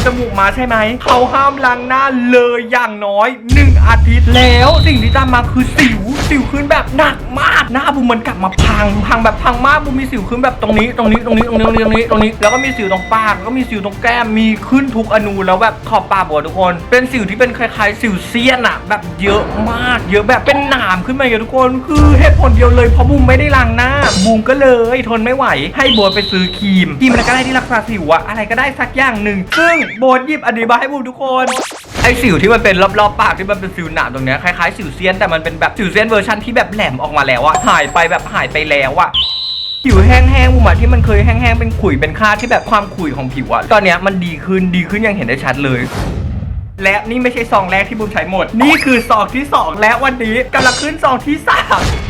ำจมูกมาใช่ไหม เขาห้ามล้างหน้าเลยอย่างน้อยหนึ่งอาทิตย์ แล้วสิ่งที่ตามมาคือสิว สิวขึ้นแบบหนักมาก หน้าบูมมันกลับมาพัง พังแบบพังมากบูมมีสิวขึ้นแบบตรงนี้ ตรงนี้ ตรงนี้ ตรงนี้ ตรงนี้ ตรงนี้ ตรงนี้ แล้วก็มีสิวตรงปาก แล้วก็มีสิวตรงแก้ม มีขึ้นทุกอนูแล้วแบบขอบปากบอทุกคน เป็นสิวที่เป็นคล้ายๆ สิวเซียนอะแบบเยอะมาก เยอะแบบเป็นหนามขึ้นมาอย่างทุกคน คือเหตุผลเดียวเลยเพราะบูมไม่ได้ล้างหน้า บูมก็เลยทนไม่ไหว ให้โบทไปซื้อครีม ครีมอะไรก็ได้ที่รักษาสิวอะอะไรก็ได้สักอย่างหนึ่งซึ่งบโบนยิบอันนี้มาให้บูมทุกคน ไอสิวที่มันเป็นรอบๆปากที่มันเป็นสิวหนาตรงเนี้ยคล้ายๆสิวเซียนแต่มันเป็นแบบสิวเซียนเวอร์ชันที่แบบแหลมออกมาแล้วอะหายไปแบบหายไปแล้วอะผิวแห้งๆมุมอะที่มันเคยแห้งๆเป็นขุยเป็นค่าที่แบบความขุยของผิวอะตอนเนี้ยมันดีขึ้นดีขึ้นยังเห็นได้ชัดเลยและนี่ไม่ใช่ซองแรกที่บูมใช้หมด นี่คือซองที่ 2 และวันนี้กำลังขึ้นซองที่ 3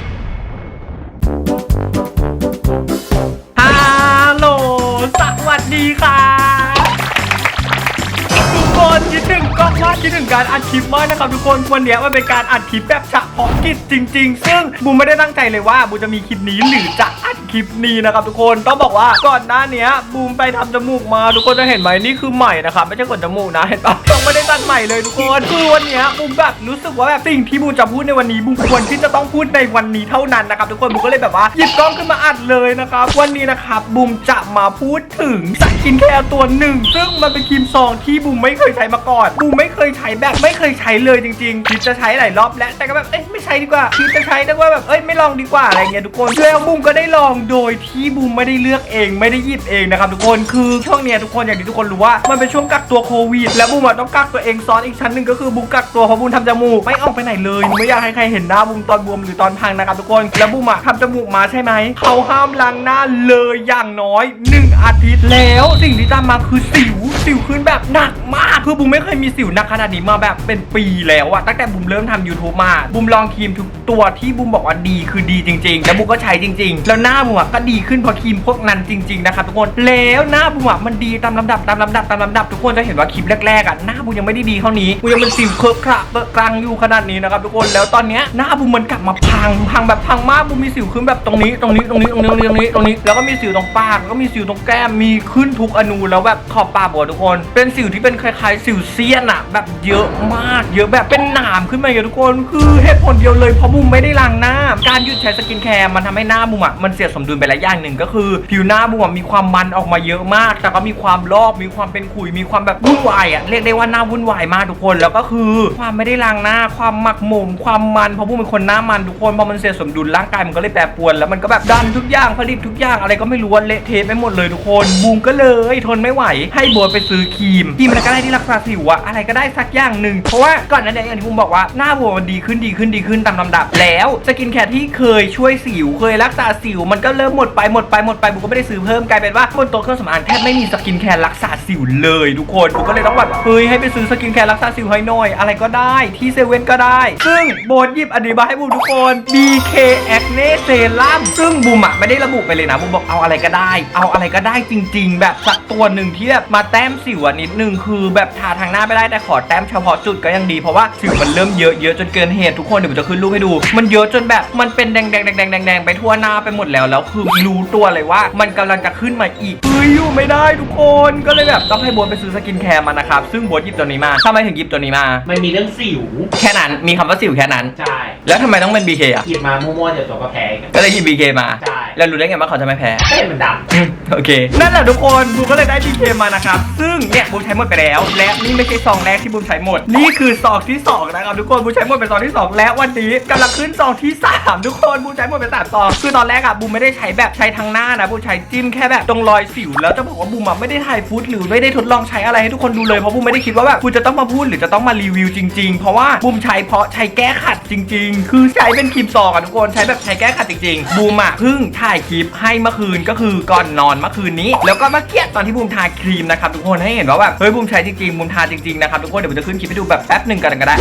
คิดถึงการอัดคลิปมากนะครับทุกคนวันนี้มันเป็นการอัดคลิปแบบเฉพาะกิจจริง ๆ ซึ่งบูมไม่ได้ตั้งใจเลยว่าบูจะมีคลิปนี้หรือจะ ลิปนี้นะครับทุกคนต้องบอกว่าก่อนหน้าเนี้ยบูมไปทำจมูกมาทุกคนจะเห็นไหมนี่คือใหม่นะครับไม่ใช่ขนจมูกนะเห็นปะยังไม่ได้ตัดใหม่เลยทุกคนคือวันเนี้ยบูมแบบรู้สึกว่าแบบสิ่งที่บูมจะพูดในวันนี้บูมควรที่จะต้องพูดในวันนี้เท่านั้นนะครับทุกคนบูมก็เลยแบบว่าหยิบกล้องขึ้นมาอัดเลยนะครับวันนี้นะครับบูมจะมาพูดถึงสกินแคร์ตัวหนึ่งซึ่งมันเป็นครีมซองที่บูมไม่เคยใช้มาก่อนบูมไม่เคยใช้แบบไม่เคยใช้เลยจริงๆคิดจะใช้หลายรอบแล้วแต่ก็แบบเอ้ยไม่ใช้ดีกว่าคิดจะใช้แต่ว่าแบบเอ้ยไม่ลองดีกว่าอะไรเงี้ยทุกคนแล้วบูมก็ได้ลองโดยที่บูมไม่ได้เลือกเอง ไม่ได้หยิบเองนะครับทุกคนคือช่วงเนี้ยทุกคนอย่างที่ทุกคนรู้ว่ามันเป็นช่วงกักตัวโควิด แล้วบูมอะต้องกักตัวเองซ้อนอีกชั้นหนึ่งก็คือบูมกักตัวเพราะบูมทำจมูกไม่ออกไปไหนเลย ไม่อยากให้ใครเห็นหน้าบูมตอนบวมหรือตอนพังนะครับทุกคนแล้วบูมอะทำจมูกมาใช่ไหมเขาห้ามล้างหน้าเลยอย่างน้อยหนึ่งอาทิตย์แล้วสิ่งที่ตามมาคือสิวสิวขึ้นแบบหนักมากคือบูมไม่เคยมีสิวหนักขนาดนี้มาแบบเป็นปีแล้วอะตั้งแต่บูมเริ่มทำ YouTube มาบูมลองครีมทุกตัวที่บูมบอกว่าดีคือดีจริงๆแล้วบูมก็ใช้จริง ๆ แล้วหน้าบูมอะก็ดีขึ้นเพราะครีมพวกนั้นจริงๆนะครับทุกคนแล้วหน้าบูมอะมันดีตามลำดับตามลำดับตามลำดับทุกคนจะเห็นว่าคลิปแรกๆอะหน้าบูมยังไม่ได้ดีเท่านี้บูมยังเป็นสิวเคอะคระเปอะกลางอยู่ขนาดนี้นะครับทุกคนแล้วตอนเนี้ยหน้าบูมมันกลับมาพังพังแบบพังมากบูมมีสิวขึ้นแบบตรงนี้ตรงนี้ตรงนี้ตรงนี้ตรงนี้ตรงนี้แล้วก็มีสิวตรงปากแล้วก็มีสิวตรงแก้มมีขึ้นทุกอนูแล้วแบบขอบปากบอทุกคน เป็นสิวที่เป็นคล้ายๆสิวเซียนอะแบบเยอะมาก เยอะแบบเป็นหนามขึ้นมาอย่างทุกคน คือเหตุผลเดียวเลยเพราะบูมไม่ได้ล้างหน้า การหยุดใช้สกินแคร์มันทำให้หน้าบูมอะมันเสียสมดุลไปหลายอย่างหนึ่งก็คือ ผิวหน้าบูมมีความมันออกมาเยอะมาก แต่ก็มีความลอกมีความเป็นขุยมีความแบบวุ่นวายอะเรียกได้ว่าหน้าวุ่นวายมากทุกคนแล้วก็คือความไม่ได้ล้างหน้าความหมักหมมความมันเพราะบูมเป็นคนหน้ามันทุกคนพอมันเสียสมดุลร่างกายมันก็เลยแปรปรวนแล้วมันก็แบบดันทุกอย่างผลิตทุกอย่างอะไรก็ไม่รู้ว่าเละเทะไปหมดเลยทุกคนบูมก็เลยทนไม่ไหว ให้โบทไปซื้อครีมครีมอะไรก็ได้ที่รักษาสิวอะอะไรก็ได้สักอย่างหนึ่งเพราะว่าก่อนหน้านี้อย่างที่บูมบอกว่าหน้าบัวมันดีขึ้นดีขึ้นดีขึ้นตามลำดับ แล้วสกินแคร์ที่เคยช่วยสิวเคยรักษาสิวมันก็เริ่มหมดไปหมดไปหมดไปบูมก็ไม่ได้ซื้อเพิ่มกลายเป็นว่าบนโต๊ะเครื่องสำอางแทบไม่มีสกินแคร์รักษาสิวเลยทุกคนบูมก็เลยต้องแบบเฮ้ยให้ไปซื้อสกินแคร์รักษาสิวให้หน่อย อะไรก็ได้ที่เซเว่นก็ได้ ซึ่งโบทหยิบอธิบายให้บูมทุกคน BK Acne Serum ซึ่งบูมอะไม่ได้ระบุไปเลยนะบูมบอกเอาอะไรก็ได้ เอาอะไรก็ได้จริง ๆ แบบสักตัวหนึ่งที่แบบมาแต้มสิวอะนิดนึงคือแบบทาทางหน้าไม่ได้แต่ขอแต้มเฉพาะจุดก็ยังดีเพราะว่าสิวมันเริ่มเยอะเยอะจนเกินเหตุทุกคนเดี๋ยวจะขึ้นรูปให้ดู มันเยอะจนแบบมันเป็นแดงแดงแดงแดงแดงแดงไปทั่วหน้าไปหมดแล้วแล้วคือรู้ตัวเลยว่า มันกำลังจะขึ้นมาอีกเฮ้ยอยู่ไม่ได้ทุกคนก็เลยแบบต้องให้โบทไปซื้อสกินแคร์มานะครับซึ่งโบทหยิบตัวนี้มาทำไมถึงหยิบตัวนี้มามันมีเรื่องสิว แค่นั้นมีคำว่าสิวแค่นั้นใช่แล้วทำไมต้องเป็น BK อะหยิบมามั่วๆเดี๋ยวตัวก็แพ้กันก็เลยหยิบ BK มาใช่แล้วรู้ได้ไงว่าเขาจะไม่แพ้ ก็เห็นมันดอืมโอเค นั่นแหละทุกคนบูมก็เลยได้ BK มานะครับ ซึ่งเนี่ยบูมใช้หมดไปแล้ว และนี่ไม่ใช่ซองแรกที่บูมใช้หมด นี่คือซองที่สองนะครับทุกคนบูมใช้หมดเป็นซองที่สองและวันนี้กำลังขึ้นซองที่สามทุกคนบูมใช้หมดเป็นสามซอง คือตอนแรกอะบูมไม่ได้ใช้แบบใช้ทางหน้านะบูมใช้จิ้มแค่แบบตรงรอยสิว แล้วจะบอกว่าบูมอะไม่ได้ถ่ายฟุตหรือไม่ได้ทดลองใช้อะไรให้ทุกคนดูเลยเพราะบูมไม่ได้คิดว่าแบบบูมจะต้องมาพูดหรือจะต้องมารีวิวจริงๆ เพราะว่าบูมใช้เพราะใช้แก้ขัดจริง ๆ คือใช้เป็นครีมซองอะทุกคนใช้แบบใช้แก้ขัดจริงๆบูมอะเพิ่งถ่ายคลิปให้เมื่อคืนก็คือก่อนนอนเมื่อคืนนี้ แล้วก็เมื่อกี้ตอนที่บูมทาครีมนะครับทุกคนให้เห็นว่าแบบเฮ้ยบูมใช้จริงๆบูมทาจริงๆนะครับทุกคนเดี๋ยวบูมจะขึ้นคลิปให้ดูแบบแป๊บหนึ่งกันก็ได้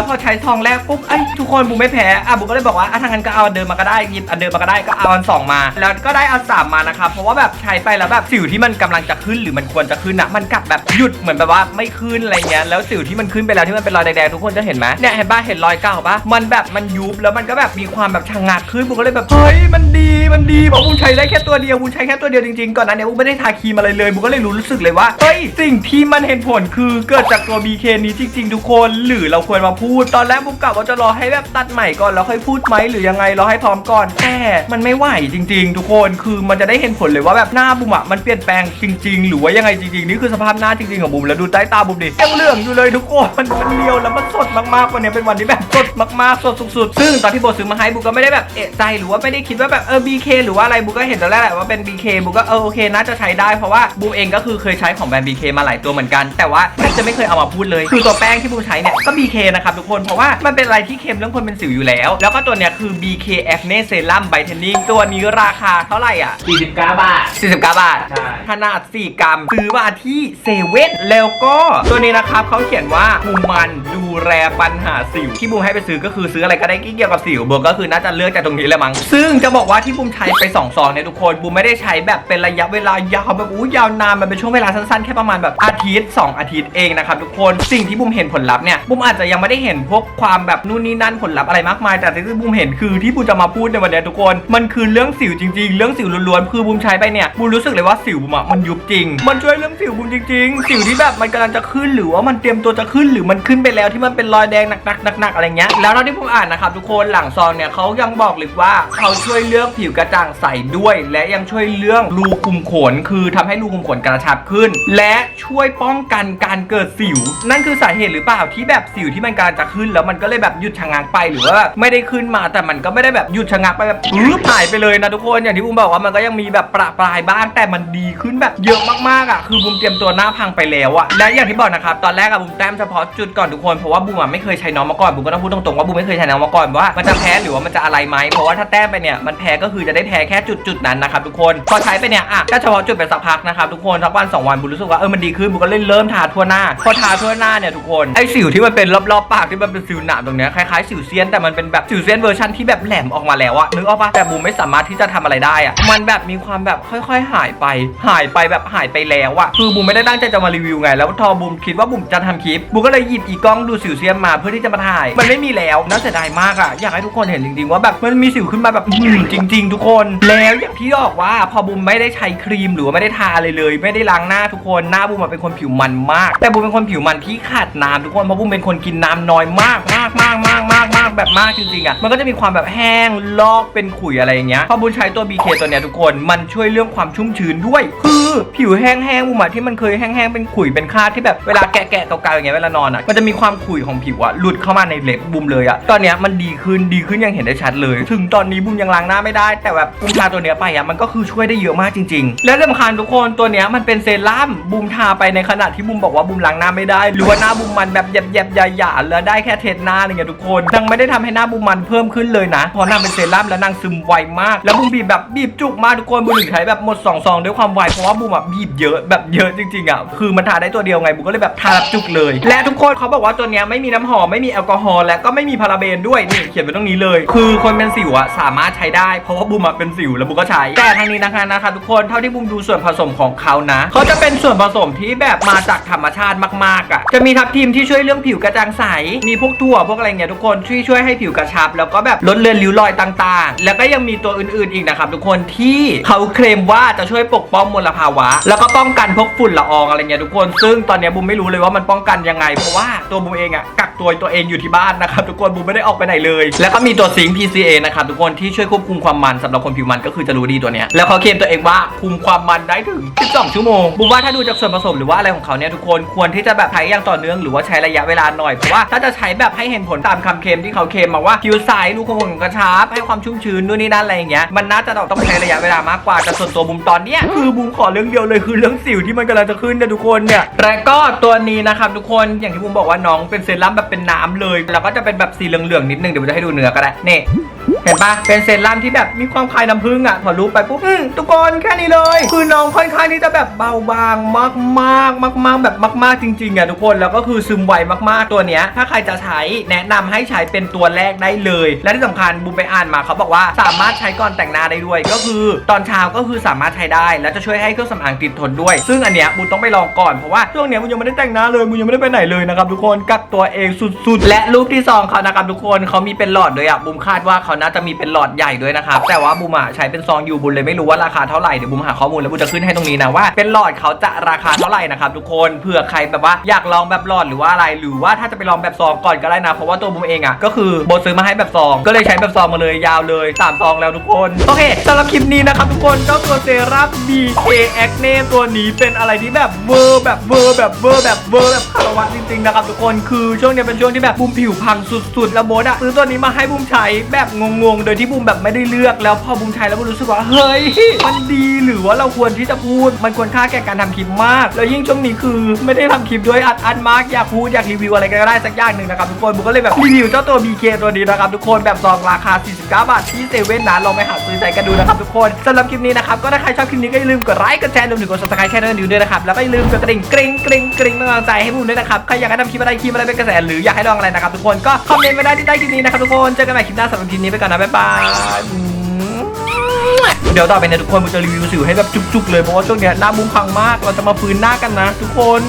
แล้วพอใช้ซองแรกปุ๊บไอ้ยทุกคนบูมไม่แพ้อะบูมก็เลยบอกว่าอะถ้างั้นก็เอาอันเดิมมาก็ได้หยิบอันเดิมมาก็ได้ก็เอาอันสองมา แล้วก็ได้อันสามมานะครับเพราะว่าแบบใช้ไปแล้วแบบสิวที่มันกำลังจะขึ้นหรือมันควรจะขึ้นอะมันกลับแบบหยุดเหมือนแบบว่าไม่ขึ้นอะไรเงี้ยแล้วสิวที่มันขึ้นไปแล้วที่มันเป็นรอยแดงๆทุกคนจะเห็นไหมเนี่ยเห็นป่ะเห็นรอยเก่าป่ะมันแบบมันยุบแล้วมันก็แบบมีความแบบชะงักขึ้นบูมก็เลยแบบเฮ้ยมันดีมันดีบอกบูมใช้ได้แค่ตัวเดียวบูใช้แค่ตัวเดียวจริงๆก่อนหนั้นเนี่ยบูไม่ได้ทาครีมอะไรเลยบูก็เลยรู้สึกเลยว่าเฮ้ยสิ่งที่มันเห็นผลคือเกิดจากตัว BK นี้จริง ๆ ทุกคนหรือเราควรมาพูดูด ตอนแรกบูมกะว่าจะรอให้แบบตัดใหม่ก่อนแล้วค่อยพูดไหมหรือยังไงรอให้พร้อมก่อนแต่มันไม่ไหวจริง ๆ ทุกคนคือมันจะได้เห็นผลเลยว่าแบบหน้าบูมอะมันเปลี่ยนแปลงจริง ๆ หรือว่ายังไงจริงๆนี่คือสภาพหน้าจริงๆของบูมแล้วดูใต้ตาบูมดิยังเหลืองอยู่เลยทุกคนมันมันเรียวแล้วมันสดมากๆวันนี้เป็นวันที่แบบสดมากๆสดสุดๆซึ่งตอนที่โบซื้อมาให้บูมก็ไม่ได้แบบเอะใจหรือว่าไม่ได้คิดว่าแบบเออ BK หรือว่าอะไรบูมก็เห็นตอนแรกแหละว่าเป็น BK บูมก็เออโอเคน่าจะใช้ได้เพราะว่าบูมเองก็คือเคยใช้ของแบรนด์ BK มาหลายตัวเหมือนกัน แต่ว่าแทบจะไม่เคยเอามาพูดเลย คือตัวแป้งที่บูมใช้เนี่ยก็ BK นะครับทุกคน เพราะว่ามันเป็นอะไรที่เค็มเรื่องคนเป็นสิวอยู่แล้ว แล้วก็ตัวเนี้ยคือ BK Acne Serum Brightening ตัวนี้ราคาเท่าไหร่อะ 49 บาท 49 บาท ใช่ ขนาด 4 กรัม ซื้อมาที่เซเว่นแล้วก็ตัวนี้นะครับเขาเขียนว่าบูมมันดูแลปัญหาสิว ที่บูมให้ไปซื้อก็คือซื้ออะไรก็ได้ที่เกี่ยวกับสิวบูมก็คือน่าจะเลือกจากตรงนี้เลยมั้งซึ่งจะบอกว่าที่บูมใช้ไป2ซองเนี่ยทุกคนบูมไม่ได้ใช้แบบเป็นระยะเวลายาวแบบอู้ยาวนานมันเป็นช่วงเวลาสั้นๆแค่ประมาณแบบอาทิตย์ 2 อาทิตย์เองนะครับทุกคนสิ่งที่บูมเห็นผลลัพธ์เนี่ยบูมอาจจะยังไม่ได้เห็น็นพวกความแบบนู่นนี่นั่นผลลัพธ์อะไรมากมาย แต่ที่บูมเห็นคือที่บูมจะมาพูดในวันนี้ทุกคน มันคือเรื่องสิวจริง ๆ เรื่องสิวล้วนๆคือบูมใช้ไปเนี่ยบูมรู้สึกเลยว่าสิวบูมอะมันยุบจริง มันช่วยเรื่องสิวบูมจริงๆ สิวที่แบบมันกำลังจะขึ้นหรือว่ามันเตรียมตัวจะขึ้นหรือมันขึ้นไปแล้วที่มันเป็นรอยแดงหนักๆหนักๆอะไรเงี้ยแล้วเท่าที่ผมอ่านนะครับทุกคนหลังซองเนี่ยเขายังบอกเลยว่าเขาช่วยเรื่องผิวกระจ่างใสด้วย และยังช่วยเรื่องรูขุมขน คือทำให้รูขุมขนกระชับขึ้น และช่วยป้องกันการเกิดสิว นั่นคือสาเหตุหรือเปล่าที่แบบสิวที่มันกำลังจะขึ้นแล้วมันก็เลยแบบหยุดชะงักไปหรือว่าไม่ได้ขึ้นมาแต่มันก็ไม่ได้แบบหยุดชะงักไปแบบรื้อหายไปเลยนะทุกคนอย่างที่บุ้มบอกว่ามันก็ยังมีแบบประปรายบ้างแต่มันดีขึ้นแบบเยอะมากๆอะคือบุ้มเตรียมตัวหน้าพังไปแล้วอะและอย่างที่บอกนะครับตอนแรกอะบุ้มแต้มเฉพาะจุดก่อนทุกคนเพราะว่าบุ้มอะไม่เคยใช้น้องมาก่อนบุ้มก็ต้องพูดตรงๆว่าบุ้มไม่เคยใช้น้องมาก่อนว่ามันจะแพ้หรือว่ามันจะอะไรไหมเพราะว่าถ้าแต้มไปเนี่ยมันแพ้ก็คือจะได้แพ้แค่จุดจุดๆนั้นนะครับทุกคนพอใช้ไปเนี่ยอะแค่เฉพาะจุดไปสักพักนะครับทุกคนสักวันสองวันบุ้มรู้สึกว่าเออมันดีขึ้นบุ้มก็เลยเริ่มทาทั่วหน้าพอทาทั่วหน้าเนี่ยทุกคนไอสิวที่มันเป็นรอบๆปากที่มันเป็นสิวหนามตรงเนี้ยคล้ายๆสิวเซียนแต่มันเป็นแบบสิวเซียนเวอร์ชันที่แบบแหลมออกมาแล้วอะนึกออกปะแต่บูมไม่สามารถที่จะทำอะไรได้อะมันแบบมีความแบบค่อย ๆ หายไป หายไปแบบหายไปแล้วอะคือบูมไม่ได้ตั้งใจจะมารีวิวไง แล้วทอบูมคิดว่าบูมจะทำคลิปบูมก็เลยหยิบอีกล้องดูสิวเซียนมาเพื่อที่จะมาถ่าย มันไม่มีแล้วน่าเสียดายมากอะอยากให้ทุกคนเห็นจริงๆ ว่าแบบมันมีสิวขึ้นมาแบบอื้อหือจริง ๆ ทุกคน แล้วอย่างที่บอกว่าพอบูมไม่ได้ใช้ครีมหรือว่าไม่ได้ทาอะไรเลย ไม่ได้ล้างหน้าทุกคนหน้าบูมอะเป็นคนผิวมันมาก แต่บูมเป็นคนผิวมันที่ขาดน้ำทุกคนเพราะบูมเป็นคนกินน้ำน้อยมากมากมากมากมากมากแบบมากจริงๆอะมันก็จะมีความแบบแห้งลอกเป็นขุยอะไรอย่างเงี้ยพอบูมใช้ตัว BK ตัวเนี้ยทุกคนมันช่วยเรื่องความชุ่มชื้นด้วย คือผิวแห้งๆบูมอะที่มันเคยแห้งๆเป็นขุยเป็นคราดที่แบบเวลาแกะๆเกาๆอย่างเงี้ยเวลานอนอะมันจะมีความขุยของผิวอะหลุดเข้ามาในเล็บบูมเลยอะตอนเนี้ยมันดีขึ้นดีขึ้นยังเห็นได้ชัดเลย ถึงตอนนี้บูมยังล้างหน้าไม่ได้ แต่แบบบูมทาตัวเนี้ยไปอะมันก็คือช่วยได้เยอะมากจริง ๆ และสำคัญทุกคนตัวเนี้ยมันเป็นเซรั่มบูมทาไปในขณะที่บูมบอกว่าบูมล้างหน้าไม่ได้หรือว่าหน้าบูมมันแบบแยบๆหยาๆแล้วได้แค่เทสหน้าอะไรเงี้ยทุกคนนางไม่ได้ทำให้หน้าบูมมันเพิ่มขึ้นเลยนะเพราะนางเป็นเซรั่มแล้วนางซึมไวมาก แล้วบูมบีบแบบบีบจุกมากทุกคนบูมถึงใช้แบบหมดสองซองด้วยความไวเพราะว่าบูมอะบีบเยอะแบบเยอะจริงๆอะคือมันทาได้ตัวเดียวไงบูมก็เลยแบบทาแบบจุกเลย และทุกคนเขาบอกว่าตัวเนี้ยไม่มีน้ำหอมไม่มีแอลกอฮอล์และก็ไม่มีพาราเบนด้วยนี่เขียนไว้ตรงนี้เลย คือคนเป็นสิวอะสามารถใช้ได้เพราะว่าบูมอะเป็นสิวแล้วบูมก็ใช้แต่ทางนี้นะคะนะคะ ทุกคนเท่าที่บูมดูส่วนผสมของเขานะเขาจะเป็นส่วนผสมที่แบบมาจากธรรมชาติมากๆอะจะมีทับทิมที่ช่วยเรื่องผิวกระจ่างใสมีพวกถั่วพวกอะไรเงี้ยทุกคนช่วยช่วยให้ผิวกระชับ แล้วก็แบบลดเลือนริ้วรอยต่างๆ แล้วก็ยังมีตัวอื่นๆอีกนะครับทุกคนที่เขาเคลมว่าจะช่วยปกป้องมลภาวะ แล้วก็ป้องกันพวกฝุ่นละอองอะไรเงี้ยทุกคน ซึ่งตอนนี้บูมไม่รู้เลยว่ามันป้องกันยังไง เพราะว่าตัวบูมเองอะกักตัวตัวเองอยู่ที่บ้านนะครับทุกคนบูมไม่ได้ออกไปไหนเลย แล้วก็มีตัวซิงค์ PCA นะครับทุกคนที่ช่วยควบคุมความมันสำหรับคนผิวมันก็คือจะรู้ดีตัวเนี้ยแล้วเขาเคลมตัวเองว่าคุมความมันได้ถึง 12 ชั่วโมงบูมว่าถ้าดูจากส่วนผสมหรือว่าอะไรของเขาเนี่ยทุกคนควรที่จะแบบใช้อย่างต่อเนื่องหรือว่าใช้ระยะเวลาหน่อยเพราะว่าถ้าจะใช้แบบให้เห็นผลตามคำเคลมที่เขาเคลมมาว่าผิวใสรูขุมขนกระชับให้ความชุ่มชื้นนู่นนี่นั่นอะไรอย่างเงี้ยมันน่าจะต้องใช้ระยะเวลามากกว่าแต่ส่วนตัวบูมตอนเนี้ยคือบูมขอเรื่องเดียวเลยคือเรื่องสิวที่มันกำลังจะขึ้นเนี่ยทุกคนเนี่ยแล้วก็ตัวนี้นะครับทุกคนอย่างที่บูมบอกว่าน้องเป็นเซรั่มแบบเป็นน้ำเลย แล้วก็จะเป็นแบบสีเหลืองๆนิดนึงเดี๋ยวผมจะให้ดูเนื้อก็ได้นี่ เห็นปะเป็นเซรั่มที่แบบมีความคล้ายน้ำผึ้งอะพอรู้ไปปุ๊บอืมทุกคนแค่นี้เลย คือน้องค่อนข้างที่จะแบบเบาบางมากมากมากมากแบบมาก ๆ จริง ๆอะทุกคนแล้วก็คือซึมไวมากๆตัวเนี้ย ถ้าใครจะใช้แนะนำให้ใช้เป็นตัวแรกได้เลย และที่สำคัญบูมไปอ่านมาเขาบอกว่าสามารถใช้ก่อนแต่งหน้าได้ด้วย ก็คือตอนเช้าก็คือสามารถใช้ได้ แล้วจะช่วยให้เครื่องสำอางติดทนด้วย ซึ่งอันเนี้ยบูมต้องไปลองก่อนเพราะว่าช่วงเนี้ยบูมยังไม่ได้แต่งหน้าเลยบูมยังไม่ได้ไปไหนเลยนะครับทุกคนกักตัวเองสุด ๆ และรูปที่ซองเขานะครับทุกคนเขามีเป็นหลอดด้วยอะบูมคาดว่าเขาน่าจะมีเป็นหลอดใหญ่ด้วยนะครับแต่ว่าบูมอะใช้เป็นซองอยู่บูมเลยไม่รู้ว่าราคาเท่าไหร่เดี๋ยวบูมหาข้อมูลแล้วบูมจะขึ้นให้ตรงนี้นะว่าเป็นหลอดเขาจะราคาเท่าไหร่นะครับทุกคนเผื่อใครแบบว่าอยากลองแบบหลอดหรือว่าอะไร หรือว่าถ้าจะไปลองแบบซองก่อนก็ได้นะเพราะว่าตัวบูมเองอะก็คือโบซื้อมาให้แบบซอง ก็เลยใช้แบบซองมาเลยยาวเลยสามซองแล้วทุกคนโอเคสำหรับคลิปนี้นะครับทุกคนเจ้าตัวเซรั่ม BK Acne ตัวนี้เป็นอะไรที่แบบเวอร์แบบเวอร์แบบเวอร์แบบเวอร์แบบคารวะจริงๆนะครับทุกคนคือช่วงนี้เป็นช่วงที่แบบบูมผิวพังสุดๆ แล้วโบทอะซื้อตัวนี้มาให้บูมใช้แบบงงๆ โดยที่บูมแบบไม่ได้เลือกแล้วพอบูมใช้แล้วบูมรู้สึกว่าเฮ้ยมันดีหรือว่าเราควรที่จะพูด มันควรค่าแก่การทำคลิปมาก แล้วยิ่งช่วงนี้คือไม่ได้ทำคลิปด้วยอัดอัดมากอยากพูดอยากรีวิวอะไรก็ได้สักอย่างหนึ่งนะครับทุกคนบูมก็เลยแบบรีวิวเจ้าตัว BK ตัวนี้นะครับทุกคนแบบซองราคา 49 บาทที่เซเว่นนะลองไปหาซื้อใจกันดูนะครับทุกคนสำหรับคลิปนี้นะครับก็ถ้าใครชอบคลิปนี้ก็อย่าลืมกดไลค์กดแชร์รวมถึงกด subscribe แค่นั้นดูด้วยนะครับแล้วก็อย่าลืมกดกระดิ่งกริ๊งกริ๊งกริ๊งเป็นกำลังใจให้บูมด้วยนะครับใครอยากให้ทำคลิปอะไรคลิปอะไรเป็นกระแสหรืออยากให้ลองอะไรนะครับทุกคนก็คอมเมนต์ไว้ได้ที่ใต้คลิปนี้นะครับทุกคนเจอกันใหม่คลิปหน้าสำหรับคลิปนี้ไปก่อนนะบ๊ายบายอืมเดี๋ยวต่อไปเนี่ยทุกคนบูมจะรีวิวสิวให้แบบจุกๆเลยเพราะว่าช่วงเนี้ยหน้าบูมพังมากเราจะมาฟื้นหน้ากันนะ ทุกคน